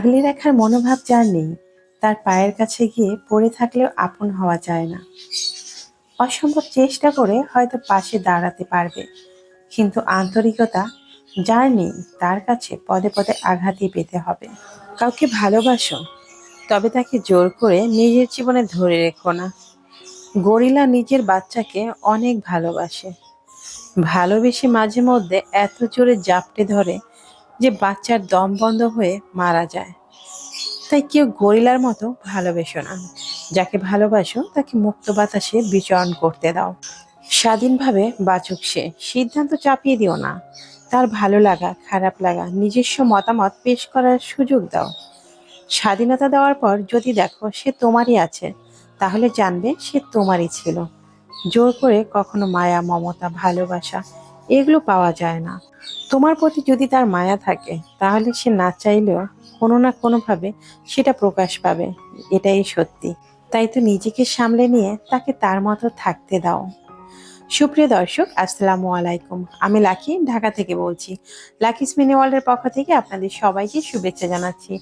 আগলে রাখার মনোভাব যার নেই, তার পায়ের কাছে গিয়ে পড়ে থাকলেও আপন হওয়া যায় না। অসম্ভব চেষ্টা করে হয়তো পাশে দাঁড়াতে পারবে, কিন্তু আন্তরিকতা যার নেই, তার কাছে পদে পদে আঘাতই পেতে হবে। কাউকে ভালোবাসো, তবে তাকে জোর করে নিজের জীবনে ধরে রেখো না। গরিলা নিজের বাচ্চাকে অনেক ভালোবাসে। ভালোবেসে মাঝে মধ্যে এত জোরে জাপটে ধরে যে বাচ্চার দম বন্ধ হয়ে মারা যায়। তাই কেউ গরিলার মতো ভালোবেসো না। যাকে ভালোবাসো, তাকে মুক্ত বাতাসে বিচরণ করতে দাও। স্বাধীনভাবে বাচুক সে, সিদ্ধান্ত চাপিয়ে দিও না। তার ভালো লাগা, খারাপ লাগা, নিজস্ব মতামত পেশ করার সুযোগ দাও। স্বাধীনতা দেওয়ার পর যদি দেখো সে তোমারই আছে, তাহলে জানবে সে তোমারই ছিল। জোর করে কখনো মায়া, মমতা, ভালোবাসা এগুলো পাওয়া যায় না। তোমার প্রতি যদি তার মায়া থাকে, তাহলে সে না চাইলেও কোনো না কোনোভাবে সেটা প্রকাশ পাবে। এটাই সত্যি। তাই তো নিজেকে সামলে নিয়ে তাকে তার মতো থাকতে দাও। সুপ্রিয় দর্শক, আসসালামু আলাইকুম। আমি লাকি, ঢাকা থেকে বলছি। লাকি মিনি ওয়ার্ল্ডের পক্ষ থেকে আপনাদের সবাইকে শুভেচ্ছা জানাচ্ছি।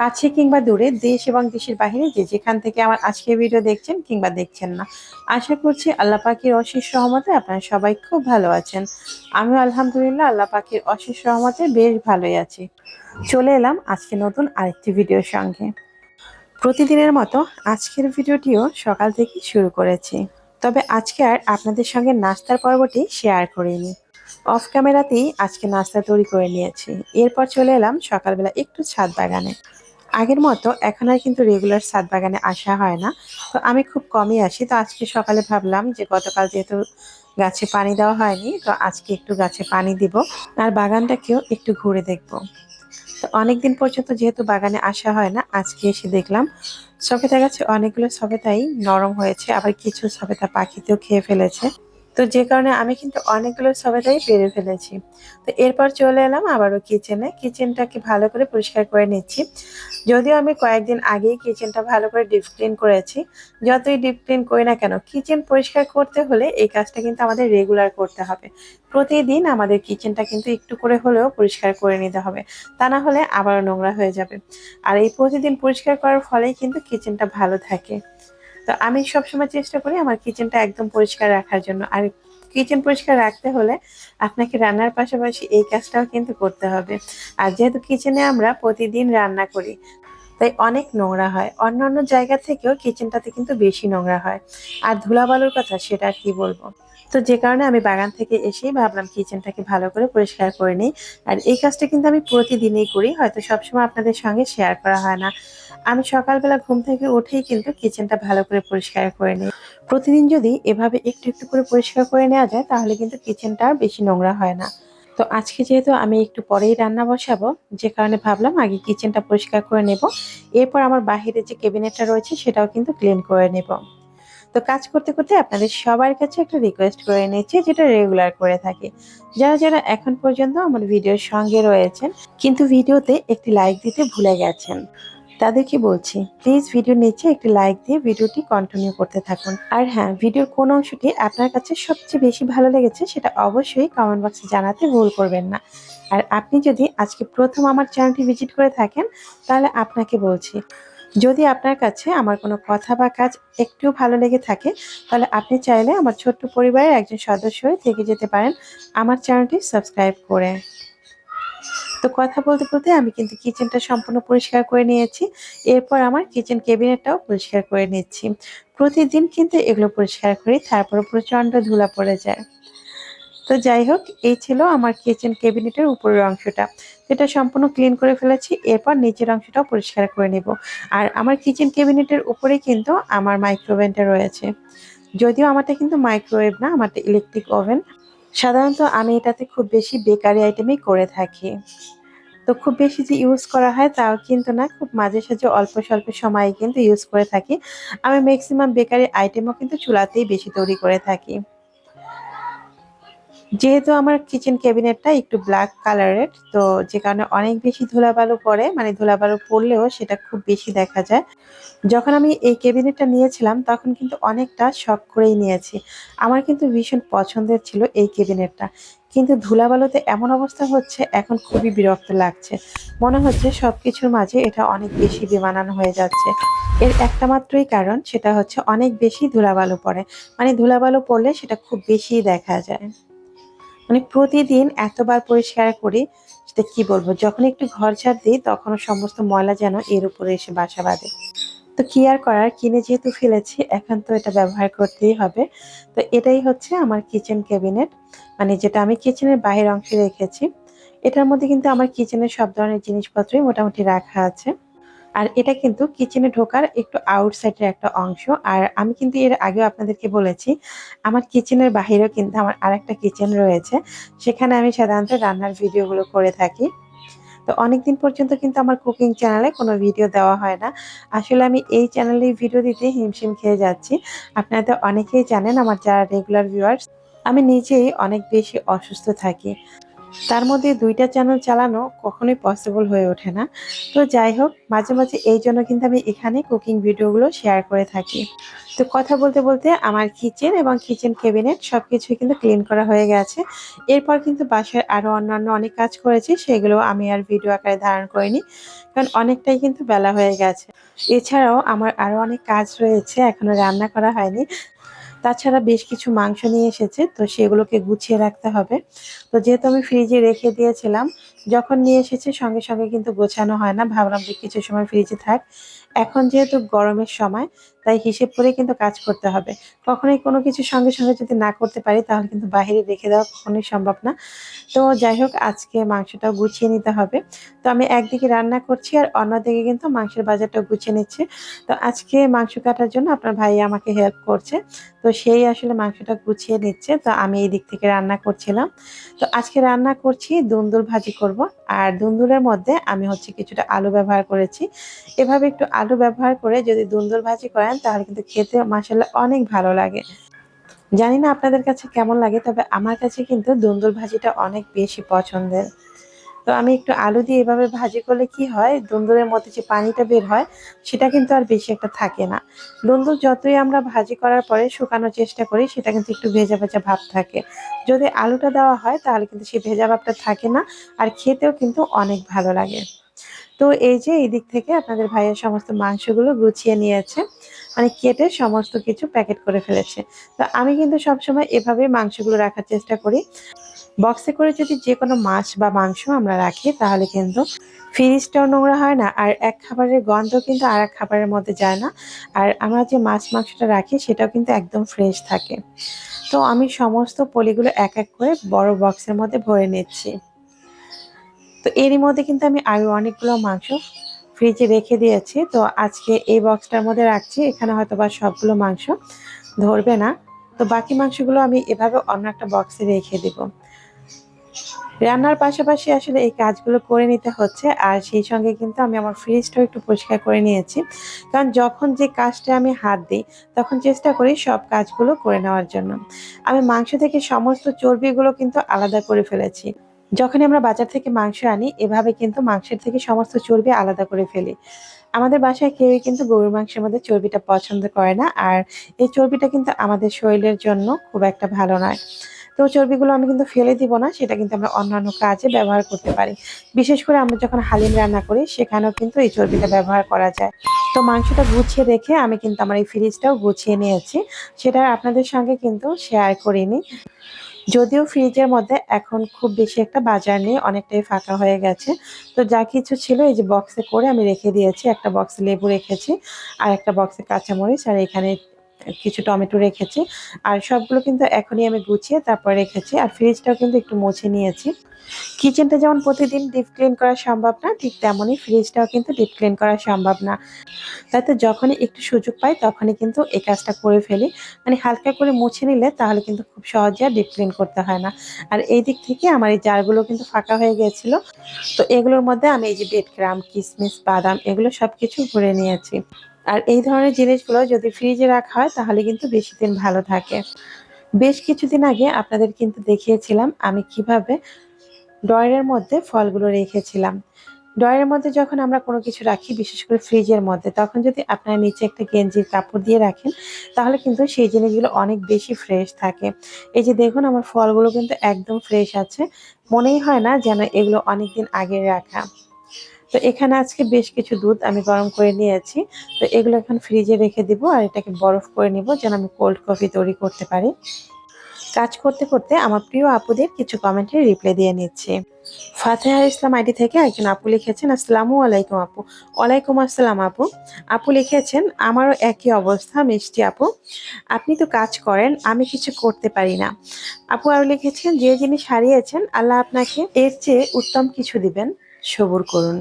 কাছে কিংবা দূরে, দেশ এবং দেশের বাহিরে যে যেখান থেকে আমার আজকের ভিডিও দেখছেন কিংবা দেখছেন না, আশা করছি আল্লাহ পাখির অশেষ সহমতে আপনারা সবাই খুব ভালো আছেন। আমিও আলহামদুলিল্লাহ আল্লাহ পাখির অশেষ সহমতে বেশ ভালোই আছি। চলে এলাম আজকে নতুন আরেকটি ভিডিওর সঙ্গে। প্রতিদিনের মতো আজকের ভিডিওটিও সকাল থেকে শুরু করেছি। তবে আজকে আর আপনাদের সঙ্গে নাস্তার পর্বটি শেয়ার করিনি। অফ ক্যামেরাতেই আজকে নাস্তা তৈরি করে নিয়েছি। এরপর চলে এলাম সকালবেলা একটু ছাদ বাগানে। আগের মতো এখন আর কিন্তু রেগুলার ছাদ বাগানে আসা হয় না। তো আমি খুব কমই আসি। তো আজকে সকালে ভাবলাম যে গতকাল যেহেতু গাছে পানি দেওয়া হয়নি, তো আজকে একটু গাছে পানি দিব। আর বাগানটাকেও একটু ঘুরে দেখব। তো অনেকদিন পর্যন্ত যেহেতু বাগানে আসা হয় না, আজকে এসে দেখলাম সবেতা গাছে অনেকগুলো সবেতাই নরম হয়েছে, আবার কিছু সবেতা পাখিতেও খেয়ে ফেলেছে। তো যে কারণে আমি কিন্তু অনেকগুলো সবেতাই পেরে ফেলেছি। তো এরপর চলে এলাম আবারও কিচেনে কিচেনটাকে ভালো করে পরিষ্কার করে নিচ্ছি। যদিও আমি কয়েকদিন আগেই কিচেনটা ভালো করে ডিপ ক্লিন করেছি। যতই ডিপ ক্লিন করি না কেন কিচেন পরিষ্কার করতে হলে এই কাজটা কিন্তু আমাদের রেগুলার করতে হবে। প্রতিদিন আমাদের কিচেনটা কিন্তু একটু করে হলেও পরিষ্কার করে নিতে হবে। তা না হলে আবারও নোংরা হয়ে যাবে। আর এই প্রতিদিন পরিষ্কার করার ফলেই কিন্তু কিচেনটা ভালো থাকে। তো আমি সবসময় চেষ্টা করি আমার কিচেনটা একদম পরিষ্কার রাখার জন্য। আর কিচেন পরিষ্কার রাখতে হলে আপনাকে রান্নার পাশাপাশি এই কাজটাও কিন্তু করতে হবে। আর যেহেতু কিচেনে আমরা প্রতিদিন রান্না করি, তাই অনেক নোংরা হয়। অন্যান্য জায়গা থেকেও কিচেনটাতে কিন্তু বেশি নোংরা হয়। আর ধুলাবালুর কথা সেটা কি বলব? তো যে কারণে আমি বাগান থেকে এসেই ভাবলাম কিচেনটাকে ভালো করে পরিষ্কার করে নিই। আর এই কাজটা কিন্তু আমি প্রতিদিনই করি, হয়তো সবসময় আপনাদের সঙ্গে শেয়ার করা হয় না। আমি সকালবেলা ঘুম থেকে উঠেই কিন্তু কিচেনটা ভালো করে পরিষ্কার করে নিই। প্রতিদিন যদি এভাবে একটু একটু করে পরিষ্কার করে নেওয়া যায়, তাহলে কিন্তু কিচেনটা আর বেশি নোংরা হয় না। তো আজকে যেহেতু আমি একটু পরেই রান্না বসাবো, যে কারণে ভাবলাম আগে কিচেনটা পরিষ্কার করে নেব। এরপর আমার বাহিরে যে ক্যাবিনেটটা রয়েছে, সেটাও কিন্তু ক্লিন করে নেব। তো কাজ করতে করতে আপনাদের সবার কাছে একটা রিকোয়েস্ট করে নিচ্ছি, যেটা রেগুলার করে থাকি। যারা যারা এখন পর্যন্ত আমার ভিডিওর সঙ্গে রয়েছেন, কিন্তু ভিডিওতে একটি লাইক দিতে ভুলে গেছেন, তাদেরকে বলছি প্লিজ ভিডিও নিচে একটি লাইক দিয়ে ভিডিওটি কন্টিনিউ করতে থাকুন। আর হ্যাঁ ভিডিওর কোন অংশটি আপনার কাছে সবচেয়ে বেশি ভালো লেগেছে, সেটা অবশ্যই কমেন্ট বক্সে জানাতে ভুল করবেন না। আর আপনি যদি আজকে প্রথম আমার চ্যানেলটি ভিজিট করে থাকেন, তাহলে আপনাকে বলছি যদি আপনার কাছে আমার কোনো কথা বা কাজ একটু ভালো লেগে থাকে, তাহলে আপনি চাইলে আমার ছোট্ট পরিবারের একজন সদস্য হয়ে থেকে যেতে পারেন আমার চ্যানেলটি সাবস্ক্রাইব করে। তো কথা বলতে বলতে আমি কিন্তু কিচেনটা সম্পূর্ণ পরিষ্কার করে নিয়েছি। এরপর আমার কিচেন ক্যাবিনেটটাও পরিষ্কার করে নিচ্ছি। প্রতিদিন কিন্তু এগুলো পরিষ্কার করি তারপর প্রচণ্ড ধুলা পড়ে যায়। তো যাই হোক, এই ছিল আমার কিচেন ক্যাবিনেটের উপরের অংশটা। এটা সম্পূর্ণ ক্লিন করে ফেলেছি, এরপর নিচের অংশটাও পরিষ্কার করে নেব। আর আমার কিচেন ক্যাবিনেটের উপরে কিন্তু আমার মাইক্রোওভেনটা রয়েছে। যদিও আমারটা কিন্তু মাইক্রোওয়েভ না, আমারটা ইলেকট্রিক ওভেন সাধারণত আমি এটাতে খুব বেশি বেকারি আইটেমই করে থাকি। তো খুব বেশি যে ইউজ করা হয় তাও কিন্তু না, খুব মাঝে সাঝে অল্প স্বল্প সময়ে কিন্তু ইউজ করে থাকি। আমি ম্যাক্সিমাম বেকারি আইটেমও কিন্তু চুলাতেই বেশি তৈরি করে থাকি। যেহেতু আমার কিচেন ক্যাবিনেটটা একটু ব্ল্যাক কালারের তো যে কারণে অনেক বেশি ধুলাবালু পড়ে মানে ধুলাবালু পড়লেও সেটা খুব বেশি দেখা যায়। যখন আমি এই ক্যাবিনেটটা নিয়েছিলাম, তখন কিন্তু অনেকটা শখ করেই নিয়েছি। আমার কিন্তু ভীষণ পছন্দের ছিল এই ক্যাবিনেটটা কিন্তু ধুলাবালুতে এমন অবস্থা হচ্ছে, এখন খুবই বিরক্ত লাগছে। মনে হচ্ছে সব কিছুর মাঝে এটা অনেক বেশি বেমানান হয়ে যাচ্ছে। এর একটা মাত্রই কারণ, সেটা হচ্ছে অনেক বেশি ধুলাবালু পড়ে। মানে ধুলাবালু পড়লে সেটা খুব বেশি দেখা যায়। মানে প্রতিদিন এতবার পরিষ্কার করি, সেটা কি বলব? যখন একটু ঘর ঝাড় দিই, তখন সমস্ত ময়লা যেন এর উপরে এসে বাসা বাঁধে। তো কি আর করার? কিনে যেহেতু ফেলেছি, এখন তো এটা ব্যবহার করতেই হবে। তো এটাই হচ্ছে আমার কিচেন ক্যাবিনেট মানে যেটা আমি কিচেনের বাহির অংশে রেখেছি। এটার মধ্যে কিন্তু আমার কিচেনের সব ধরনের জিনিসপত্রই মোটামুটি রাখা আছে। আর এটা কিন্তু কিচেনে ঢোকার একটু আউটসাইডের একটা অংশ। আর আমি কিন্তু এর আগেও আপনাদেরকে বলেছি, আমার কিচেনের বাহিরেও কিন্তু আমার আরেকটা কিচেন রয়েছে। সেখানে আমি সাধারণত রান্নার ভিডিওগুলো করে থাকি। তো অনেকদিন পর্যন্ত কিন্তু আমার কুকিং চ্যানেলে কোনো ভিডিও দেওয়া হয় না। আসলে আমি এই চ্যানেলে ভিডিও দিতে হিমশিম খেয়ে যাচ্ছি। আপনারা তো অনেকেই জানেন আমার যারা রেগুলার ভিউয়ার্স আমি নিজেই অনেক বেশি অসুস্থ থাকি। তার মধ্যে দুইটা চ্যানেল চালানো কখনোই পসিবল হয়ে ওঠে না। তো যাই হোক, মাঝে মাঝে এই জন্য কিন্তু আমি এখানে কুকিং ভিডিওগুলো শেয়ার করে থাকি। তো কথা বলতে বলতে আমার কিচেন এবং কিচেন ক্যাবিনেট সব কিছুই কিন্তু ক্লিন করা হয়ে গেছে। এরপর কিন্তু বাসায় আরও অন্যান্য অনেক কাজ করেছি, সেগুলো আমি আর ভিডিও আকারে ধারণ করিনি, কারণ অনেকটাই কিন্তু বেলা হয়ে গেছে। এছাড়াও আমার আরও অনেক কাজ রয়েছে, এখনও রান্না করা হয়নি। তাছাড়া বেশ কিছু মাংস নিয়ে এসেছে, তো সেগুলোকে গুছিয়ে রাখতে হবে। তো যেহেতু আমি ফ্রিজে রেখে দিয়েছিলাম, যখন নিয়ে এসেছে সঙ্গে সঙ্গে কিন্তু গোছানো হয় না, ভাবলাম যে কিছু সময় ফ্রিজে থাক। এখন যেহেতু গরমের সময়, তাই হিসেব করে কিন্তু কাজ করতে হবে। কখনোই কোনো কিছু সঙ্গে সঙ্গে যদি না করতে পারি, তাহলে কিন্তু বাইরে রেখে দেওয়া কখনোই সম্ভব না। তো যাই হোক, আজকে মাংসটাও গুছিয়ে নিতে হবে। তো আমি একদিকে রান্না করছি আর অন্যদিকে কিন্তু মাংসের বাজারটাও গুছিয়ে নিচ্ছে। তো আজকে মাংস কাটার জন্য আপনার ভাই আমাকে হেল্প করছে। তো সেই আসলে মাংসটা গুছিয়ে নিচ্ছে। তো আমি এই দিক থেকে রান্না করছিলাম। তো আজকে রান্না করছি, দুন্দুল ভাজি করব। আর দুন্দুলের মধ্যে আমি হচ্ছে কিছুটা আলু ব্যবহার করেছি। এভাবে একটু আলু ব্যবহার করে যদি দুন্দুল ভাজি করেন, তাহলে কিন্তু খেতে মাসাল্লাহ অনেক ভালো লাগে। জানি না আপনাদের কাছে কেমন লাগে, তবে আমার কাছে কিন্তু দুন্দুল ভাজিটা অনেক বেশি পছন্দের। তো আমি একটু আলু দিয়ে এভাবে ভাজি করলে কি হয়, দুন্দুলের মধ্যে যে পানিটা বের হয়, সেটা কিন্তু আর বেশি একটা থাকে না। দুন্দুল যতই আমরা ভাজি করার পরে শুকানোর চেষ্টা করি, সেটা কিন্তু একটু ভেজা ভেজা ভাব থাকে। যদি আলুটা দেওয়া হয়, তাহলে কিন্তু সেই ভেজা ভাবটা থাকে না, আর খেতেও কিন্তু অনেক ভালো লাগে। তো এই যে এই দিক থেকে আপনাদের ভাইয়ের সমস্ত মাংসগুলো গুছিয়ে নিয়েছে মানে কেটে সমস্ত কিছু প্যাকেট করে ফেলেছে। তো আমি কিন্তু সবসময় এভাবে মাংসগুলো রাখার চেষ্টা করি। বক্সে করে যদি যে কোনো মাছ বা মাংস আমরা রাখি, তাহলে কিন্তু ফ্রিজটাও নোংরা হয় না, আর এক খাবারের গন্ধ কিন্তু আর এক খাবারের মধ্যে যায় না। আর আমরা যে মাছ মাংসটা রাখি, সেটাও কিন্তু একদম ফ্রেশ থাকে। তো আমি সমস্ত পলিগুলো এক এক করে বড় বক্সের মধ্যে ভরে নিচ্ছি। তো এরই মধ্যে কিন্তু আমি আরও অনেকগুলো মাংস ফ্রিজে রেখে দিয়েছি। তো আজকে এই বক্সটার মধ্যে রাখছি, এখানে হয়তো বা সবগুলো মাংস ধরবে না। তো বাকি মাংসগুলো আমি এভাবে অন্য একটা বক্সে রেখে দেব। রান্নার পাশাপাশি আসলে এই কাজগুলো করে নিতে হচ্ছে, আর সেই সঙ্গে কিন্তু আমি আমার ফ্রিজটাও একটু পরিষ্কার করে নিয়েছি। কারণ যখন যে কাজটা আমি হাত দিই, তখন চেষ্টা করি সব কাজগুলো করে নেওয়ার জন্য। আমি মাংস থেকে সমস্ত চর্বিগুলো কিন্তু আলাদা করে ফেলেছি। যখনই আমরা বাজার থেকে মাংস আনি, এভাবে কিন্তু মাংসের থেকে সমস্ত চর্বি আলাদা করে ফেলি। আমাদের বাসায় কেউই কিন্তু গরুর মাংসের মধ্যে চর্বিটা পছন্দ করে না, আর এই চর্বিটা কিন্তু আমাদের শরীরের জন্য খুব একটা ভালো নয়। তো চর্বিগুলো আমি কিন্তু ফেলে দিব না, সেটা কিন্তু আমরা অন্যান্য কাজে ব্যবহার করতে পারি। বিশেষ করে আমরা যখন হালিম রান্না করি, সেখানেও কিন্তু এই চর্বিটা ব্যবহার করা যায়। তো মাংসটা গুছিয়ে রেখে আমি কিন্তু আমার এই ফ্রিজটাও গুছিয়ে নিয়েছি। সেটা আপনাদের সঙ্গে কিন্তু শেয়ার করিনি। যদিও ফ্রিজের মধ্যে এখন খুব বেশি একটা বাজার নেই, অনেকটাই ফাঁকা হয়ে গেছে। তো যা কিছু ছিল এই যে বক্সে করে আমি রেখে দিয়েছি, একটা বক্সে লেবু রেখেছি আর একটা বক্সে কাঁচামরিচ আর এখানে কিছু টমেটো রেখেছি। আর সবগুলো কিন্তু এখনই আমি গুছিয়ে তারপর রেখেছি। আর ফ্রিজটাও কিন্তু একটু মুছে নিয়েছি। কিচেনটা যেমন প্রতিদিন ডিপ ক্লিন করা সম্ভব না, ঠিক তেমনই ফ্রিজটাও কিন্তু ডিপ ক্লিন করা সম্ভব না। তাতে যখনই একটু সুযোগ পাই, তখনই কিন্তু এই কাজটা করে ফেলি। মানে হালকা করে মুছে নিলে তাহলে কিন্তু খুব সহজে আর ডিপ ক্লিন করতে হয় না। আর এই দিক থেকে আমার এই জারগুলো কিন্তু ফাঁকা হয়ে গিয়েছিল তো এগুলোর মধ্যে আমি এই যে বেড ক্রাম কিসমিস, বাদাম এগুলো সব কিছু ভরে নিয়েছি। আর এই ধরনের জিনিসগুলো যদি ফ্রিজে রাখা হয়, তাহলে কিন্তু বেশি দিন ভালো থাকে। বেশ কিছুদিন আগে আপনাদের কিন্তু দেখিয়েছিলাম আমি কীভাবে ড্রয়ারের মধ্যে ফলগুলো রেখেছিলাম। ড্রয়ারের মধ্যে যখন আমরা কোনো কিছু রাখি, বিশেষ করে ফ্রিজের মধ্যে, তখন যদি আপনারা নিচে একটা গেঞ্জির কাপড় দিয়ে রাখেন, তাহলে কিন্তু সেই জিনিসগুলো অনেক বেশি ফ্রেশ থাকে। এই যে দেখুন, আমার ফলগুলো কিন্তু একদম ফ্রেশ আছে। মনেই হয় না যেন এগুলো অনেক দিন আগে রাখা। তো এখানে আজকে বেশ কিছু দুধ আমি গরম করে নিয়েছি। তো এগুলো এখন ফ্রিজে রেখে দিব আর এটাকে বরফ করে নিব যেন আমি কোল্ড কফি তৈরি করতে পারি। কাজ করতে করতে আমার প্রিয় আপুদের কিছু কমেন্টের রিপ্লাই দিয়ে নিচ্ছি। ফাতেহা ইসলাম আইডি থেকে একজন আপু লিখেছেন, আসসালামু আলাইকুম আপু। ওয়ালাইকুম আসসালাম আপু। আপু লিখেছেন, আমারও একই অবস্থা, মিষ্টি আপু। আপনি তো কাজ করেন, আমি কিছু করতে পারি না। আপু আরও লিখেছেন, যে জিনিস হারিয়েছেন আল্লাহ আপনাকে এর চেয়ে উত্তম কিছু দিবেন। সবুর করুন।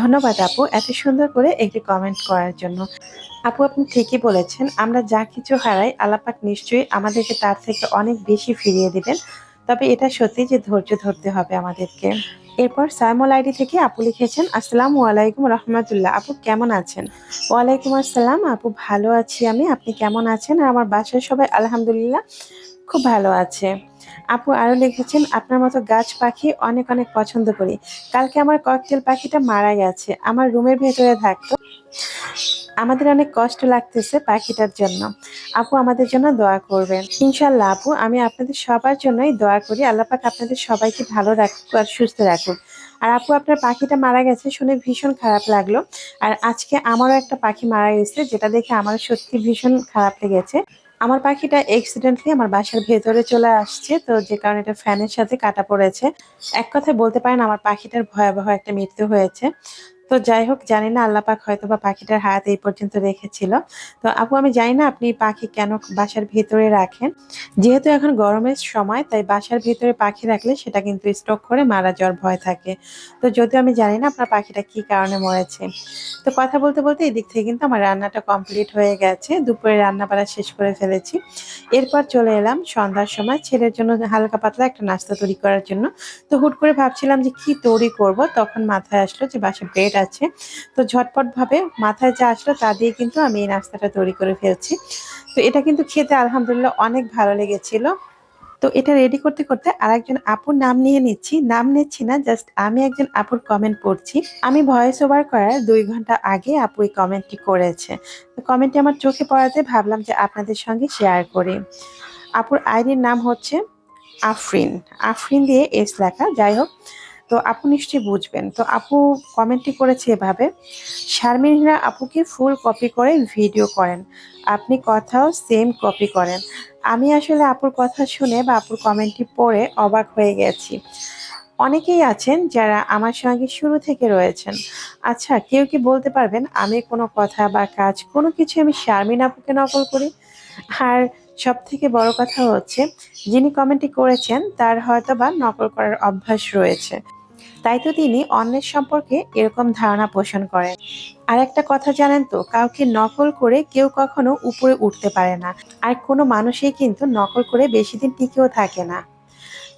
ধন্যবাদ আপু এত সুন্দর করে একটি কমেন্ট করার জন্য। আপু, আপনি ঠিকই বলেছেন, আমরা যা কিছু হারাই, আল্লাপাক নিশ্চয়ই আমাদেরকে তার থেকে অনেক বেশি ফিরিয়ে দিবেন। তবে এটা সত্যি যে ধৈর্য ধরতে হবে আমাদেরকে। এরপর সাইমল আইডি থেকে আপু লিখেছেন, আসসালামু আলাইকুম রহমতুল্লাহ। আপু, কেমন আছেন? ওয়ালাইকুম আসসালাম। আপু, ভালো আছি আমি। আপনি কেমন আছেন? আর আমার বাসায় সবাই আলহামদুলিল্লাহ খুব ভালো আছে। আপু আরও লিখেছেন, আপনার মতো গাছ পাখি অনেক অনেক পছন্দ করি। কালকে আমার ককটেল পাখিটা মারা গেছে আমার রুমের ভেতরে থাকতো আমাদের অনেক কষ্ট লাগতেছে পাখিটার জন্য। আপু আমাদের জন্য দোয়া করবেন। ইনশাল্লাহ আপু, আমি আপনাদের সবার জন্যই দোয়া করি। আল্লাহ পাক আপনাদের সবাইকে ভালো রাখুক আর সুস্থ রাখুক। আর আপু, আপনার পাখিটা মারা গেছে শুনে ভীষণ খারাপ লাগল। আর আজকে আমারও একটা পাখি মারা গেছে, যেটা দেখে আমার সত্যি ভীষণ খারাপ লেগেছে। আমার পাখিটা এক্সিডেন্টলি আমার বাসার ভেতরে চলে আসছে, তো যে কারণে এটা ফ্যানের সাথে কাটা পড়েছে। এক কথায় বলতে পারেন, আমার পাখিটার ভয়াবহ একটা মৃত্যু হয়েছে। তো যাই হোক, জানি না আল্লাহ পাক হয়তো বা পাখিটার হায়াত এই পর্যন্ত রেখেছিল। তো আপু, আমি জানি না আপনি পাখি কেন বাসার ভেতরে রাখেন। যেহেতু এখন গরমের সময়, তাই বাসার ভেতরে পাখি রাখলে সেটা কিন্তু স্টক করে মারা যাওয়ার ভয় থাকে। তো যদিও আমি জানি না আপনার পাখিটা কি কারণে মরেছে। তো কথা বলতে বলতে এদিক থেকে কিন্তু আমার রান্নাটা কমপ্লিট হয়ে গেছে। দুপুরে রান্না বাড়া শেষ করে ফেলেছি। এরপর চলে এলাম সন্ধ্যার সময় ছেলের জন্য হালকা পাতলা একটা নাস্তা তৈরি করার জন্য। তো হুট করে ভাবছিলাম যে কি তৈরি করব, তখন মাথায় আসলো যে বাসায় ব্রেড আছে। তো ঝটপট ভাবে মাথায় যা আসলো তা দিয়ে কিন্তু আমি এই নাস্তাটা তৈরি করে ফেলছি। তো এটা কিন্তু খেতে আলহামদুলিল্লাহ অনেক ভালো লেগেছিল। তো এটা রেডি করতে করতে আরেকজন আপুর নাম নিয়ে নিচ্ছি। নাম নিচ্ছি না জাস্ট আমি একজন আপুর কমেন্ট পড়ছি। আমি ভয়েস ওভার করার দুই ঘণ্টা আগে আপু এই কমেন্টটি করেছে। তো কমেন্টটি আমার চোখে পড়াতে ভাবলাম যে আপনাদের সঙ্গে শেয়ার করি। আপুর আইডির নাম হচ্ছে আফরিন। আফরিন দিয়ে এস লেখা। যাই হোক তো আপু নিশ্চয়ই বুঝবেন। তো আপু কমেন্টটি করেছে এভাবে শারমিন আপুকে ফুল কপি করে ভিডিও করেন। আপনি কথাও সেম কপি করেন। আমি আসলে আপুর কথা শুনে বা আপুর কমেন্টটি পড়ে অবাক হয়ে গেছি। অনেকেই আছেন যারা আমার সঙ্গে শুরু থেকে রয়েছেন। আচ্ছা কেউ কি বলতে পারবেন আমি কোনো কথা বা কাজ, কোনো কিছু আমি শারমিন আপুকে নকল করি? আর সব থেকে বড় কথা হচ্ছে, যিনি কমেন্টটি করেছেন তার হয়তো বা নকল করার অভ্যাস রয়েছে। তাই তো তিনি অন্যের সম্পর্কে এরকম ধারণা পোষণ করেন। আর একটা কথা জানেন তো, কাউকে নকল করে কেউ কখনো উপরে উঠতে পারে না। আর কোনো মানুষই কিন্তু নকল করে বেশি দিন টিকেও থাকে না।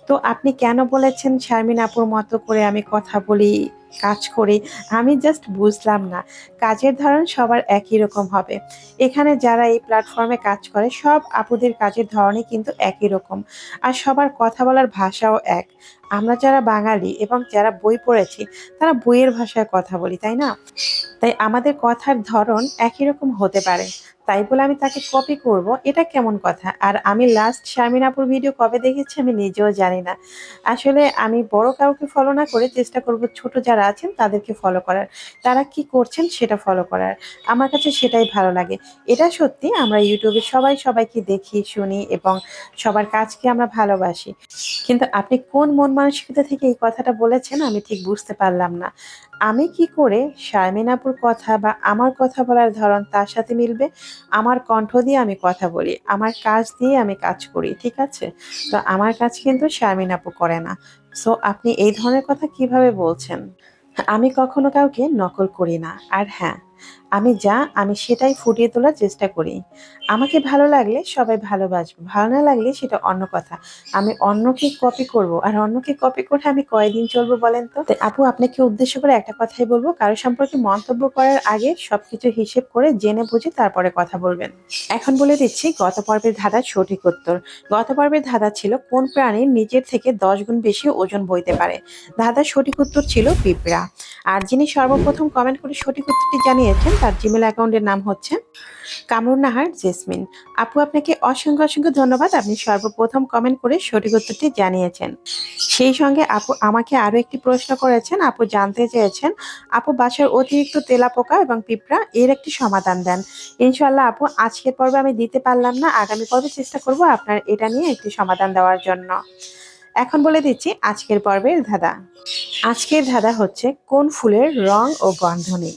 তো আপনি কেন বলেছেন, শারমিন আপুর মতো করে আমি কথা বলি, কাজ করি আমি জাস্ট বুঝলাম না। কাজের ধরন সবার একই রকম হবে। এখানে যারা এই প্ল্যাটফর্মে কাজ করে, সব আপুদের কাজের ধরনই কিন্তু একই রকম। আর সবার কথা বলার ভাষাও এক। আমরা যারা বাঙালি এবং যারা বই পড়েছি, তারা বইয়ের ভাষায় কথা বলি, তাই না? তাই আমাদের কথার ধরন একই রকম হতে পারে। তাই বলে আমি তাকে কপি করব, এটা কেমন কথা? আর আমি লাস্ট শারমিন আপুর ভিডিও কবে দেখেছি আমি নিজেও জানি না। আসলে আমি বড় কাউকে ফলো না করে চেষ্টা করব ছোট যারা আছেন তাদেরকে ফলো করার। তারা কি করছেন সেটা ফলো করার। আমার কাছে সেটাই ভালো লাগে। এটা সত্যি আমরা ইউটিউবে সবাই সবাইকে দেখি, শুনি এবং সবার কাজকে আমরা ভালোবাসি। কিন্তু আপনি কোন মন মানসিকতা থেকে এই কথাটা বলেছেন, আমি ঠিক বুঝতে পারলাম না। আমি কি করে শারমিন আপুর কথা বা আমার কথা বলার ধরন তার সাথে মিলবে? আমার কণ্ঠ দিয়ে আমি কথা বলি, আমার কাজ দিয়ে আমি কাজ করি, ঠিক আছে? তো আমার কাজ কিন্তু শারমিন করে না। সো আপনি এই ধরনের কথা কীভাবে বলছেন? আমি কখনো কাউকে নকল করি না, আর হ্যাঁ। আমি যা, আমি সেটাই ফুটিয়ে তোলার চেষ্টা করি। আমাকে ভালো লাগলে সবাই ভালোবাসবে, ভালো না লাগলে সেটা অন্য কথা। আমি অন্যকে কপি করব, আর অন্যকে কপি করে আমি কয়দিন চলবো বলেন তো? আপু, আপনাকে উদ্দেশ্য করে একটা কথাই বলব, কারও সম্পর্কে মন্তব্য করার আগে সবকিছু হিসেব করে জেনে বুঝে তারপরে কথা বলবেন। এখন বলে দিচ্ছি, গত পর্বের ধাঁধার সঠিক উত্তর। গত পর্বের ধাঁধা ছিল, কোন প্রাণী নিজের থেকে দশ গুণ বেশি ওজন বইতে পারে? ধাঁধার সঠিক উত্তর ছিল পিঁপড়া। আর যিনি সর্বপ্রথম কমেন্ট করে সঠিক উত্তরটি জানিয়েছেন তার জিমেল অ্যাকাউন্টের নাম হচ্ছে কামরুন নাহার জেসমিন। আপু, আপনাকে অসংখ্য অসংখ্য ধন্যবাদ। আপনি সর্বপ্রথম কমেন্ট করে সঠিক উত্তরটি জানিয়েছেন। সেই সঙ্গে আপু আমাকে আরও একটি প্রশ্ন করেছেন। আপু জানতে চেয়েছেন, আপু বাসার অতিরিক্ত তেলাপোকা এবং পিঁপড়া, এর একটি সমাধান দেন। ইনশাল্লাহ আপু, আজকের পর্বে আমি দিতে পারলাম না। আগামী পর্বে চেষ্টা করব আপনার এটা নিয়ে একটি সমাধান দেওয়ার জন্য। এখন বলে দিচ্ছি আজকের পর্বের ধাঁধা। আজকের ধাঁধা হচ্ছে কোন ফুলের রং ও গন্ধ নেই